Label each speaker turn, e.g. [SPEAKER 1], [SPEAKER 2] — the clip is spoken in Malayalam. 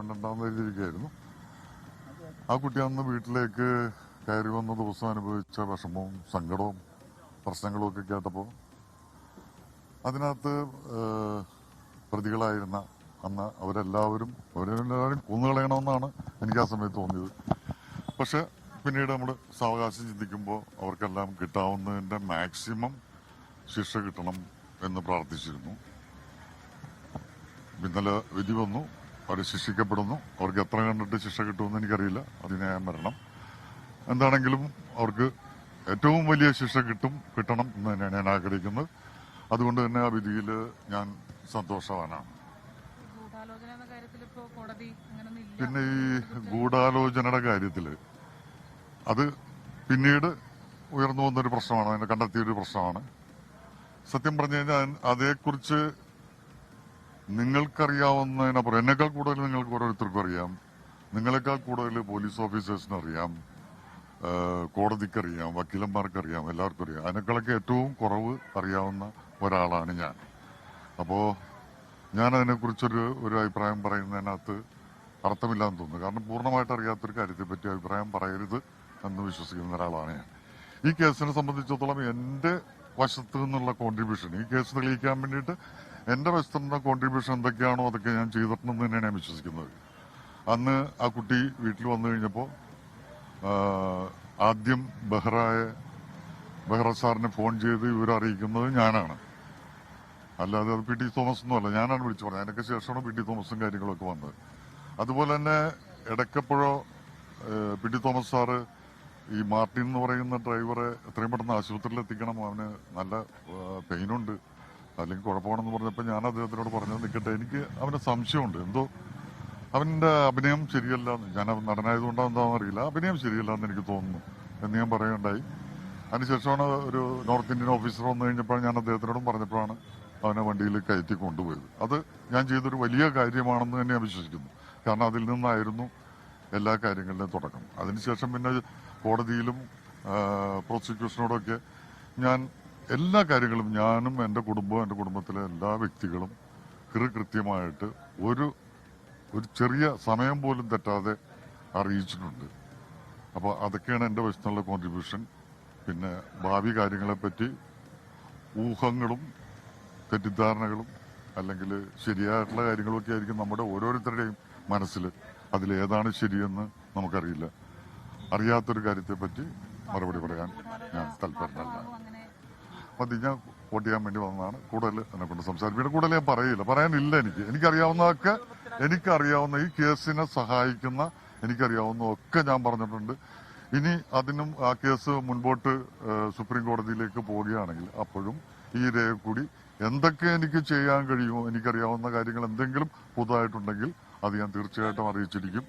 [SPEAKER 1] മിണ്ടണ്ടെന്ന് ഇരിക്കുകയായിരുന്നു ആ കുട്ടി അന്ന് വീട്ടിലേക്ക് കയറി വന്ന ദിവസം അനുഭവിച്ച വിഷമവും സങ്കടവും പ്രശ്നങ്ങളും ഒക്കെ കേട്ടപ്പോൾ അതിനകത്ത് പ്രതികളായിരുന്ന അന്ന് അവരെല്ലാവരും അവരെല്ലാവരും കൊന്നുകളയണമെന്നാണ് എനിക്ക് ആ സമയത്ത് തോന്നിയത്. പക്ഷെ പിന്നീട് നമ്മൾ സാവകാശം ചിന്തിക്കുമ്പോൾ അവർക്കെല്ലാം കിട്ടാവുന്നതിന്റെ മാക്സിമം ശിക്ഷ കിട്ടണം എന്ന് പ്രാർത്ഥിച്ചിരുന്നു. ഇന്നലെ വിധി വന്നു. അവർ ശിക്ഷിക്കപ്പെടുന്നു. അവർക്ക് എത്ര കണ്ടിട്ട് ശിക്ഷ കിട്ടുമെന്ന് എനിക്കറിയില്ല. അതിനെ ഞാൻ വരണം. എന്താണെങ്കിലും അവർക്ക് ഏറ്റവും വലിയ ശിക്ഷ കിട്ടും കിട്ടണം എന്ന് തന്നെയാണ് ഞാൻ ആഗ്രഹിക്കുന്നത്. അതുകൊണ്ട് തന്നെ ആ വിധിയിൽ ഞാൻ സന്തോഷവാനാണ്. പിന്നെ ഈ ഗൂഢാലോചനയുടെ കാര്യത്തിൽ അത് പിന്നീട് ഉയർന്നു വന്നൊരു പ്രശ്നമാണ്. അതിനെ കണ്ടെത്തിയൊരു പ്രശ്നമാണ്. സത്യം പറഞ്ഞു കഴിഞ്ഞാൽ അതേക്കുറിച്ച് നിങ്ങൾക്കറിയാവുന്നതിനപ്പുറം എന്നെക്കാൾ കൂടുതൽ നിങ്ങൾക്ക് ഓരോരുത്തർക്കും അറിയാം. നിങ്ങളെക്കാൾ കൂടുതൽ പോലീസ് ഓഫീസേഴ്സിന് അറിയാം. കോടതിക്കറിയാം വക്കീലന്മാർക്കറിയാം എല്ലാവർക്കും അറിയാം. അതിനേക്കാളൊക്കെ ഏറ്റവും കുറവ് അറിയാവുന്ന ഒരാളാണ് ഞാൻ. അപ്പോൾ ഞാൻ അതിനെക്കുറിച്ചൊരു ഒരു അഭിപ്രായം പറയുന്നതിനകത്ത് അർത്ഥമില്ലാന്ന് തോന്നുന്നു. കാരണം പൂർണമായിട്ട് അറിയാത്തൊരു കാര്യത്തെപ്പറ്റി അഭിപ്രായം പറയരുത് എന്ന് വിശ്വസിക്കുന്ന ഒരാളാണ് ഞാൻ. ഈ കേസിനെ സംബന്ധിച്ചിടത്തോളം എന്റെ വശത്ത് നിന്നുള്ള കോൺട്രിബ്യൂഷൻ ഈ കേസ് തെളിയിക്കാൻ വേണ്ടിയിട്ട് എന്റെ വശത്തുനിന്ന് കോൺട്രിബ്യൂഷൻ എന്തൊക്കെയാണോ അതൊക്കെ ഞാൻ ചെയ്തിട്ടുണ്ടെന്ന് തന്നെയാണ് ഞാൻ വിശ്വസിക്കുന്നത്. അന്ന് ആ കുട്ടി വീട്ടിൽ വന്നു കഴിഞ്ഞപ്പോൾ ആദ്യം ബെഹ്റായ ബെഹ്റ സാറിനെ ഫോൺ ചെയ്ത് ഇവരറിയിക്കുന്നത് ഞാനാണ്. അല്ലാതെ അത് പി ടി തോമസ് ഒന്നും അല്ല ഞാനാണ് വിളിച്ചു പറഞ്ഞത്. അതിനൊക്കെ ശേഷമാണ് പി ടി തോമസും കാര്യങ്ങളൊക്കെ വന്നത്. അതുപോലെ തന്നെ ഇടയ്ക്കപ്പോഴോ പി ടി തോമസ് സാറ് ഈ മാർട്ടിൻ എന്ന് പറയുന്ന ഡ്രൈവറെ എത്രയും പെട്ടെന്ന് ആശുപത്രിയിൽ എത്തിക്കണം അവന് നല്ല പെയിനുണ്ട് അല്ലെങ്കിൽ കുഴപ്പമാണെന്ന് പറഞ്ഞപ്പോൾ ഞാൻ അദ്ദേഹത്തിനോട് പറഞ്ഞത് നിൽക്കട്ടെ എനിക്ക് അവന് സംശയമുണ്ട്. എന്തോ അവന്റെ അഭിനയം ശരിയല്ല. ഞാൻ അവൻ നടനായതുകൊണ്ടോ എന്താണെന്ന് അറിയില്ല. അഭിനയം ശരിയല്ല എന്ന് എനിക്ക് തോന്നുന്നു എന്ന് ഞാൻ പറയുകയുണ്ടായി. അതിനുശേഷമാണ് ഒരു നോർത്ത് ഇന്ത്യൻ ഓഫീസർ വന്നു കഴിഞ്ഞപ്പോൾ ഞാൻ അദ്ദേഹത്തിനോടും പറഞ്ഞപ്പോഴാണ് അവനെ വണ്ടിയിൽ കയറ്റി കൊണ്ടുപോയത്. അത് ഞാൻ ചെയ്തൊരു വലിയ കാര്യമാണെന്ന് തന്നെ ഞാൻ വിശ്വസിക്കുന്നു. കാരണം അതിൽ നിന്നായിരുന്നു എല്ലാ കാര്യങ്ങളുടെയും തുടക്കം. അതിനുശേഷം പിന്നെ കോടതിയിലും പ്രോസിക്യൂഷനോടൊക്കെ ഞാൻ എല്ലാ കാര്യങ്ങളും ഞാനും എന്റെ കുടുംബവും എന്റെ കുടുംബത്തിലെ എല്ലാ വ്യക്തികളും കൃത്യമായിട്ട് ഒരു ഒരു ചെറിയ സമയം പോലും തെറ്റാതെ അറിയിച്ചിട്ടുണ്ട്. അപ്പോൾ അതൊക്കെയാണ് എന്റെ വശത്തുള്ള കോൺട്രിബ്യൂഷൻ പിന്നെ ഭാവി കാര്യങ്ങളെപ്പറ്റി ഊഹങ്ങളും തെറ്റിദ്ധാരണകളും അല്ലെങ്കിൽ ശരിയായിട്ടുള്ള കാര്യങ്ങളൊക്കെ ആയിരിക്കും നമ്മുടെ ഓരോരുത്തരുടെയും മനസ്സിൽ അതിലേതാണ് ശരിയെന്ന് നമുക്കറിയില്ല. അറിയാത്തൊരു കാര്യത്തെപ്പറ്റി മറുപടി പറയാൻ ഞാൻ താല്പര്യമല്ല അത് ഞാൻ വോട്ട് ചെയ്യാൻ വേണ്ടി വന്നതാണ്. കൂടുതൽ എന്നെ കൊണ്ട് സംസാരിക്കും കൂടുതൽ ഞാൻ പറയില്ല. പറയാനില്ല എനിക്ക്. എനിക്കറിയാവുന്നതൊക്കെ എനിക്കറിയാവുന്ന ഈ കേസിനെ സഹായിക്കുന്ന എനിക്കറിയാവുന്ന ഒക്കെ ഞാൻ പറഞ്ഞിട്ടുണ്ട്. ഇനി അതിനും ആ കേസ് മുൻപോട്ട് സുപ്രീം കോടതിയിലേക്ക് പോവുകയാണെങ്കിൽ അപ്പോഴും ഈ രേഖ കൂടി എന്തൊക്കെ എനിക്ക് ചെയ്യാൻ കഴിയുമോ എനിക്കറിയാവുന്ന കാര്യങ്ങൾ എന്തെങ്കിലും പുതുതായിട്ടുണ്ടെങ്കിൽ അത് ഞാൻ തീർച്ചയായിട്ടും അറിയിച്ചിരിക്കും.